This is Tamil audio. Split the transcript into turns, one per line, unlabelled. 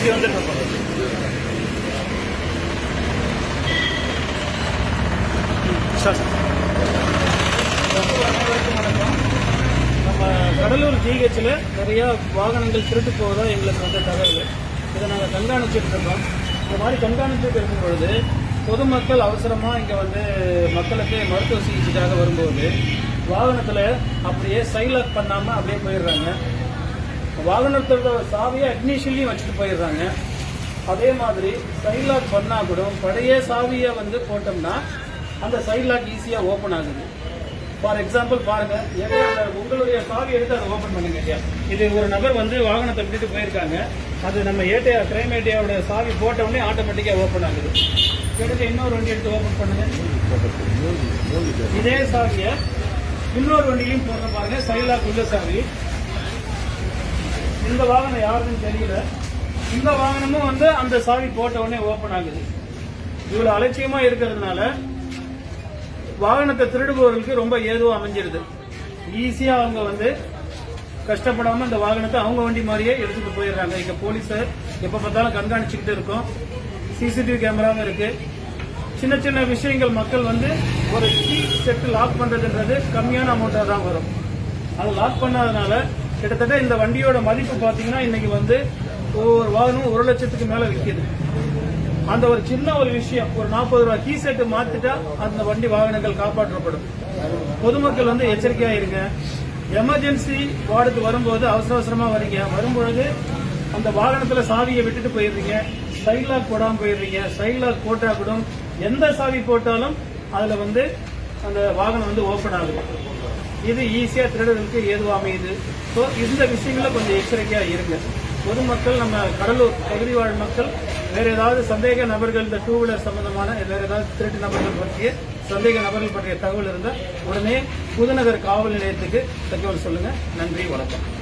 த்ரீ ஹண்ட்ரட் வணக்கம் நம்ம கடலூர் ஜிஹெச்சில் நிறையா வாகனங்கள் திருட்டு போவதா எங்களுக்கு வந்து தகவல். இதை நாங்கள் கண்காணிச்சுட்டு இருக்கோம். இந்த மாதிரி கண்காணிச்சுட்டு இருக்கும் பொழுது பொதுமக்கள் அவசரமாக இங்கே வந்து மக்களுக்கு மருத்துவ சிகிச்சைக்காக வரும்போது வாகனத்தில் அப்படியே சைலாக் பண்ணாமல் அப்படியே போயிடுறாங்க. வாகனத்தோட சாவியை அக்னிஷன்லையும் வச்சுட்டு போயிடுறாங்க. அதே மாதிரி சைட் லாக் பண்ணால் கூட பழைய சாவியை வந்து போட்டோம்னா அந்த சைலாக் ஈஸியாக ஓப்பன் ஆகுது. ஃபார் எக்ஸாம்பிள் பாருங்க எதையா உங்களுடைய சாவி எடுத்து அதை ஓப்பன் பண்ணுங்க ஐயா. இது ஒரு நபர் வந்து வாகனத்தை விட்டுட்டு போயிருக்காங்க. அது நம்ம ஏடியா கிரைம் ஏட்டையாவோட சாவி போட்ட உடனே ஆட்டோமேட்டிக்காக ஓப்பன் ஆகுது. எடுத்து இன்னொரு வண்டி எடுத்து ஓப்பன் பண்ணுங்க. இதே சாவியை இன்னொரு வண்டியிலையும் போடுற பாருங்க லாக் உள்ள சாவி. இந்த வாகனம் யாருன்னு தெரியல. இந்த வாகனமும் வந்து அந்த சாவி போட்ட உடனே ஓபன் ஆகுது. இவ்வளவு அலட்சியமா இருக்கிறதுனால வாகனத்தை திருடுபவர்களுக்கு ரொம்ப ஏதுவா அமைஞ்சிருது. ஈஸியா அவங்க வந்து கஷ்டப்படாம இந்த வாகனத்தை அவங்க வண்டி மாதிரியே எடுத்துட்டு போயிடுறாங்க. இங்க போலீஸ் எப்ப பார்த்தாலும் கண்காணிச்சுக்கிட்டு இருக்கோம். சிசிடிவி கேமராவும் இருக்கு. சின்ன சின்ன விஷயங்கள் மக்கள் வந்து ஒரு கீ செட்டு லாக் பண்றதுன்றது கம்மியான அமௌண்ட்டாக தான் வரும். அது லாக் பண்ணாதனால கிட்டத்தட்ட இந்த வண்டியோட மதிப்பு பாத்தீங்கன்னா இன்னைக்கு வந்து ஒவ்வொரு வாகனமும் ஒரு லட்சத்துக்கு மேல விற்கிது. அந்த ஒரு சின்ன ஒரு விஷயம் ஒரு நாற்பது ரூபாய் கீ செட்டு மாத்திட்டா அந்த வண்டி வாகனங்கள் காப்பாற்றப்படும். பொதுமக்கள் வந்து எச்சரிக்கையா இருங்க எமர்ஜென்சி வார்டுக்கு வரும்போது அவசர அவசரமா வரீங்க. வரும்பொழுது அந்த வாகனத்துல சாவியை விட்டுட்டு போயிடுறீங்க. சைட் லாக் போடாம போயிடுறீங்க. சைட் லாக் போட்டா கூட எந்த சாவி போட்டாலும் அதுல வந்து அந்த வாகனம் வந்து ஓபன் ஆகுது. இது ஈஸியா திருடர்களுக்கு ஏதுவாக அமையுது ஸோ இந்த விஷயங்களும் கொஞ்சம் எச்சரிக்கையா இருங்க. பொதுமக்கள் நம்ம கடலூர் பகுதி வாழ் மக்கள் வேற ஏதாவது சந்தேக நபர்கள் இந்த டூ வீலர் சம்பந்தமான வேற ஏதாவது திருட்டு நபர்கள் பற்றிய சந்தேக நபர்கள் பற்றிய தகவல் இருந்தால் உடனே புதுநகர் காவல் நிலையத்துக்கு தகவல் சொல்லுங்க. நன்றி வணக்கம்.